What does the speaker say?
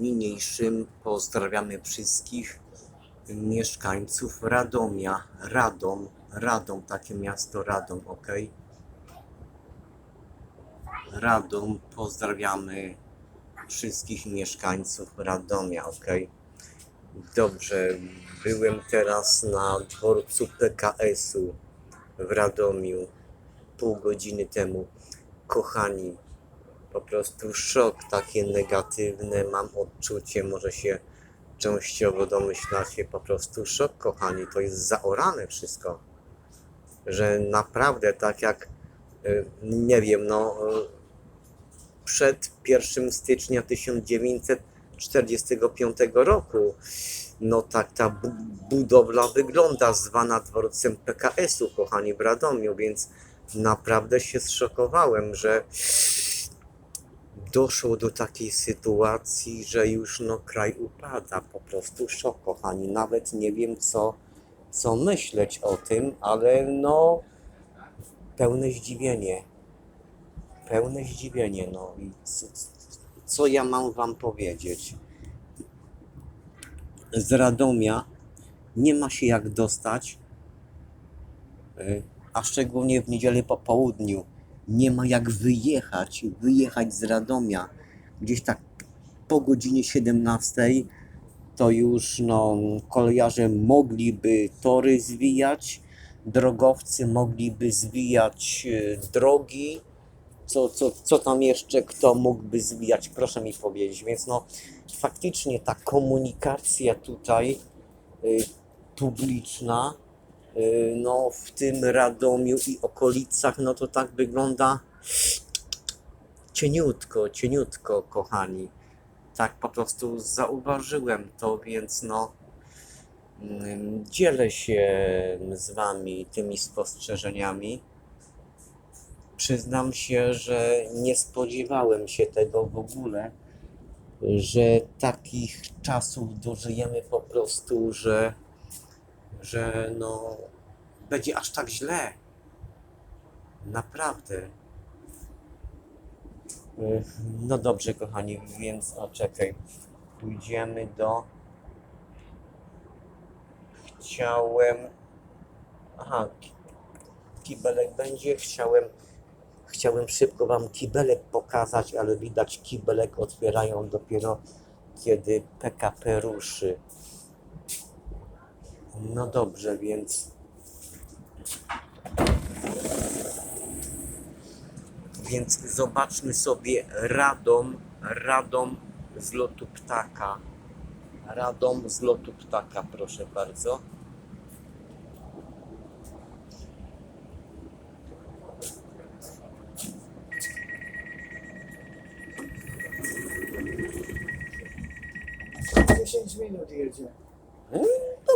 niniejszym pozdrawiamy wszystkich mieszkańców Radomia. Radom, Radom, takie miasto Radom, ok? Radom, pozdrawiamy wszystkich mieszkańców Radomia, ok? Dobrze, byłem teraz na dworcu PKS-u w Radomiu pół godziny temu. Kochani, po prostu szok takie negatywne mam odczucie, może się częściowo domyślacie, po prostu szok kochani, to jest zaorane wszystko, że naprawdę tak jak y, nie wiem, no y, przed 1 stycznia 1945 roku no tak ta bu- budowla wygląda, zwana dworcem PKS-u, kochani, w Radomiu, więc naprawdę się zszokowałem, że doszło do takiej sytuacji, że już no kraj upada, po prostu szok, kochani, nawet nie wiem co, co myśleć o tym, ale no pełne zdziwienie, pełne zdziwienie, no. I co, co ja mam wam powiedzieć? z Radomia nie ma się jak dostać, y, a szczególnie w niedzielę po południu nie ma jak wyjechać, wyjechać z Radomia. Gdzieś tak po godzinie 17 to już no, kolejarze mogliby tory zwijać, drogowcy mogliby zwijać y, drogi, co, co, co tam jeszcze kto mógłby zwijać, proszę mi powiedzieć. Więc no faktycznie ta komunikacja tutaj y, publiczna, no w tym Radomiu i okolicach, no to tak wygląda cieniutko, cieniutko, kochani. Tak po prostu zauważyłem to, więc no mm, dzielę się z wami tymi spostrzeżeniami. Przyznam się, że nie spodziewałem się tego w ogóle, że takich czasów dożyjemy po prostu, że, że no, będzie aż tak źle. Naprawdę. No dobrze, kochani, więc o, czekaj. Pójdziemy do. Chciałem. Aha, ki- kibelek będzie. Chciałem Chciałem szybko Wam kibelek pokazać, ale widać kibelek otwierają dopiero kiedy PKP ruszy. No dobrze, więc. Więc zobaczmy sobie Radom, Radom z lotu ptaka. Radom z lotu ptaka, proszę bardzo. Dziesięć minut jedzie. Mm,